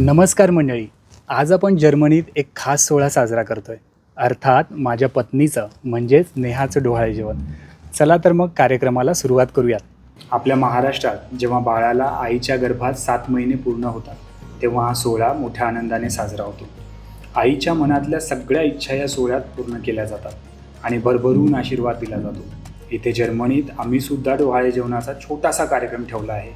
नमस्कार मंडळी. आज आपण जर्मनीत एक खास सोहळा साजरा करतोय. अर्थात माझ्या पत्नीचं म्हणजेच नेहाचं डोहाळे जेवण. चला तर मग कार्यक्रमाला सुरुवात करूयात. आपल्या महाराष्ट्रात जेव्हा बाळाला आईच्या गर्भात सात महिने पूर्ण होतात तेव्हा हा सोहळा मोठ्या आनंदाने साजरा होतो. आईच्या मनातल्या सगळ्या इच्छा या सोहळ्यात पूर्ण केल्या जातात आणि भरभरून आशीर्वाद दिला जातो. इथे जर्मनीत आम्ही सुद्धा डोहाळे जेवणाचा छोटासा कार्यक्रम ठेवला आहे.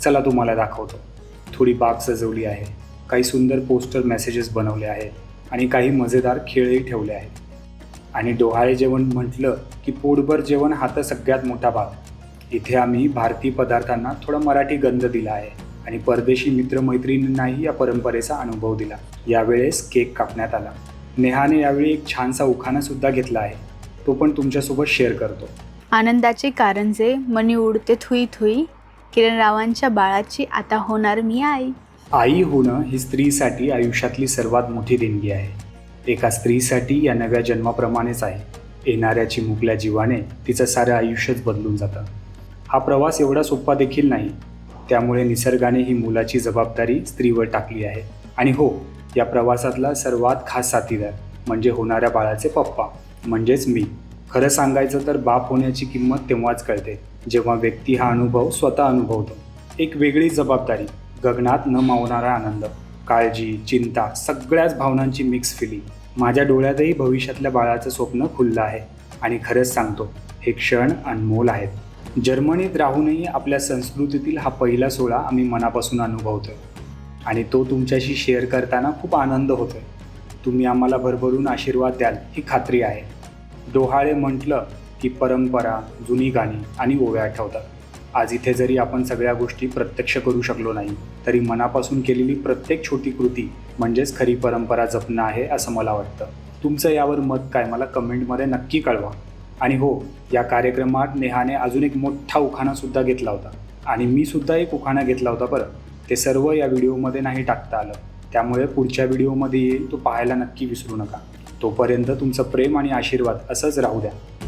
चला तुम्हाला दाखवतो. थोडी बाग सजवली आहे. काही सुंदर पोस्टर मेसेजेस बनवले आहेत आणि काही मजेदार खेळही ठेवले आहेत. आणि डोहाळे जेवण म्हटलं की पोटभर जेवण हा तर सगळ्यात मोठा भाग. इथे आम्ही भारतीय पदार्थांना थोडा मराठी गंध दिला आहे आणि परदेशी मित्रमैत्रिणींनाही या परंपरेचा अनुभव दिला. यावेळेस केक कापण्यात आला. नेहाने यावेळी एक छानसा उखाणा सुद्धा घेतला आहे. तो पण तुमच्यासोबत शेअर करतो. आनंदाचे कारंजे मनी उडते थुई थुई. किरणरावांच्या बाळाची आता होणार मी आई. आई होणं ही स्त्रीसाठी आयुष्यातली सर्वात मोठी देणगी आहे. एका स्त्रीसाठी या नव्या जन्माप्रमाणेच आहे. येणाऱ्या मुकल्या जीवाने तिचं सारं आयुष्यच बदलून जातं. हा प्रवास एवढा सोपा देखील नाही. त्यामुळे निसर्गाने ही मुलाची जबाबदारी स्त्रीवर टाकली आहे. आणि हो या प्रवासातला सर्वात खास साथीदार म्हणजे होणाऱ्या बाळाचे पप्पा म्हणजेच मी. खरं सांगायचं तर बाप होण्याची किंमत तेव्हाच कळते. जेव्हा व्यक्ती हा अनुभव स्वतः अनुभवतो एक वेगळी जबाबदारी गगनात न मावणारा आनंद काळजी चिंता सगळ्याच भावनांची मिक्स फिलिंग माझ्या डोळ्यातही भविष्यातल्या बाळाचं स्वप्न खुललं आहे. आणि खरंच सांगतो हे क्षण अनमोल आहेत. जर्मनीत राहूनही आपल्या संस्कृतीतील हा पहिला सोहळा आम्ही मनापासून अनुभवतोय. आणि तो तुमच्याशी शेअर करताना खूप आनंद होतोय. तुम्ही आम्हाला भरभरून आशीर्वाद द्याल ही खात्री आहे. डोहाळे म्हटलं की परंपरा जुनी गाणी आणि ओव्या आठवतात. आज इथे जरी आपण सगळ्या गोष्टी प्रत्यक्ष करू शकलो नाही तरी मनापासून केलेली प्रत्येक छोटी कृती म्हणजेच खरी परंपरा जपणं आहे असं मला वाटतं. तुमचं यावर मत काय मला कमेंटमध्ये नक्की कळवा. आणि हो या कार्यक्रमात नेहाने अजून एक मोठा उखाणासुद्धा घेतला होता. आणि मी सुद्धा एक उखाणा घेतला होता बरं. ते सर्व या व्हिडिओमध्ये नाही टाकता आलं. त्यामुळे पुढच्या व्हिडिओमध्ये येईल तो पाहायला नक्की विसरू नका. तोपर्यंत तुमचं प्रेम आणि आशीर्वाद असंच राहू द्या.